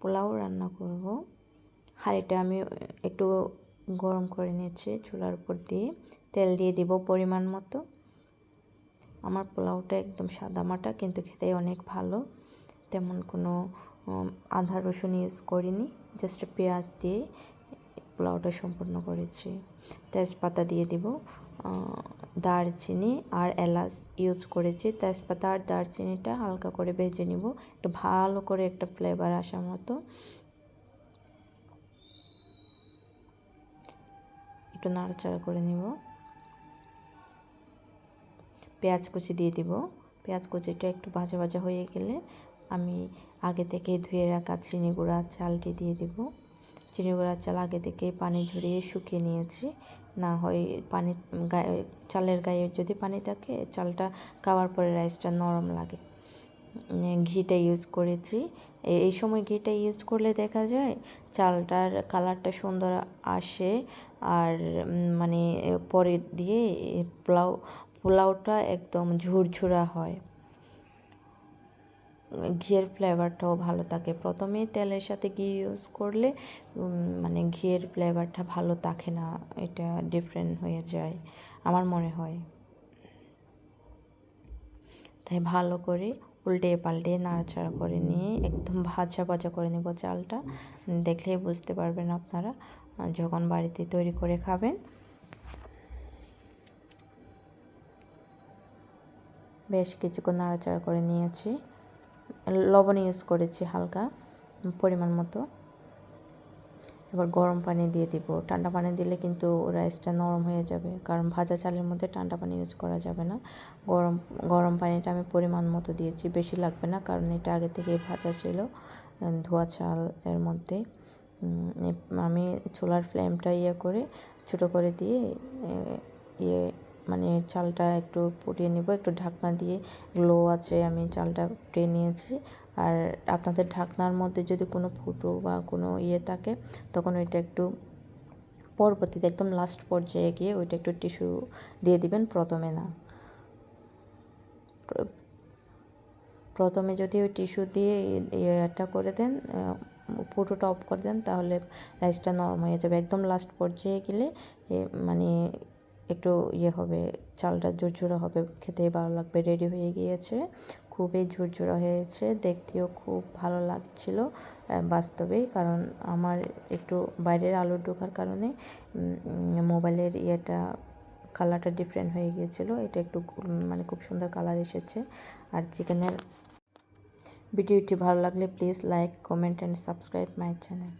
পোলাও রান্না করব। হাঁড়িটা আমি একটু গরম করে নিয়েছি চুলার উপর দিয়ে। তেল দিয়ে দিব পরিমাণ মতো। আমার পোলাওটা একদম সাদামাটা কিন্তু খেতে অনেক ভালো। তেমন কোনো আধা রসুন ইউজ করিনি জাস্ট পেঁয়াজ দিয়ে পোলাওটা সম্পূর্ণ করেছি। তেজপাতা দিয়ে দিব দারচিনি আর এলাচ ইউজ করেছি। তেজপাতা আর দারচিনিটা হালকা করে ভেজে নিব। একটু ভালো করে একটা ফ্লেভার আসার মতো। একটু নাড়াচাড়া করে নিব। পেঁয়াজ কুচি দিয়ে দিব। পেঁয়াজ কুচিটা একটু ভাজা ভাজা হয়ে গেলে আমি আগে থেকে ধুয়ে রাখা চিনি গুঁড়া, চালটি দিয়ে দিব। চিনি গুঁড়া চাল আগে থেকে পানি ঝরিয়ে শুকিয়ে নিয়েছি। না হয় পানি, গায়ে, চালের গায়ে যদি পানি থাকে, চালটা খাওয়ার পরে রাইসটা নরম লাগে। ঘিটা ইউজ করেছি। এই সময় ঘিটা ইউজ করলে দেখা যায় চালটার কালারটা সুন্দর আসে আর মানে পরে দিয়ে পোলাও, পোলাওটা একদম ঝুরঝুরা হয়। ঘিয়ের ফ্লেভারটাও ভালো থাকে। প্রথমে তেলের সাথে ঘি ইউজ করলে মানে ঘিয়ের ফ্লেভারটা ভালো থাকে না, এটা ডিফারেন্ট হয়ে যায়, আমার মনে হয়। তাই ভালো করে উল্টে পাল্টে নাড়াচাড়া করে নিয়ে একদম ভাজা ভাজা করে নেব চালটা। দেখলেই বুঝতে পারবেন আপনারা, যখন বাড়িতে তৈরি করে খাবেন। বেশ কিছুক্ষণ নাড়াচাড়া করে নিয়েছি। লবণ ইউজ করেছি হালকা পরিমাণ মতো। এবার গরম পানি দিয়ে দিব। ঠান্ডা পানি দিলে কিন্তু রাইসটা নরম হয়ে যাবে। কারণ ভাজা চালের মধ্যে ঠান্ডা পানি ইউজ করা যাবে না। গরম গরম পানিটা আমি পরিমাণ মতো দিয়েছি। বেশি লাগবে না কারণ এটা আগে থেকে ভাজা ছিল ধোয়া চাল এর মধ্যে। আমি চুলার ফ্লেমটা ইয়ে করে, ছোটো করে দিয়ে ইয়ে মানে চালটা একটু ফুটিয়ে নেব, একটু ঢাকনা দিয়ে লো আছে, আমি চালটা ফুটিয়ে নিয়েছি। আর আপনাদের ঢাকনার মধ্যে যদি কোনো ফুটো বা কোনো ইয়ে থাকে, তখন ওইটা একটু পরবর্তীতে একদম লাস্ট পর্যায়ে গিয়ে ওইটা একটু টিস্যু দিয়ে দিবেন প্রথমে না। প্রথমে যদি ওই টিস্যু দিয়ে ইয়েটা করে দেন ফুটোটা অফ করে দেন, তাহলে রাইসটা নরম হয়ে যাবে। একদম লাস্ট পর্যায়ে গেলে মানে একটু ইয়ে হবে, চালটা ঝুরঝুরা হবে খেতে ভালো লাগবে। রেডি হয়ে গিয়েছে, খুবই ঝুরঝুরা হয়েছে, দেখতেও খুব ভালো লাগছিল বাস্তবেই। কারণ আমার একটু বাইরের আলোর ঢোকার কারণে মোবাইলের ইয়েটা, কালারটা ডিফারেন্ট হয়ে গিয়েছিল। এটা একটু মানে খুব সুন্দর কালার এসেছে। আর চিকেনের ভিডিওটি ভালো লাগলে please like comment and subscribe my channel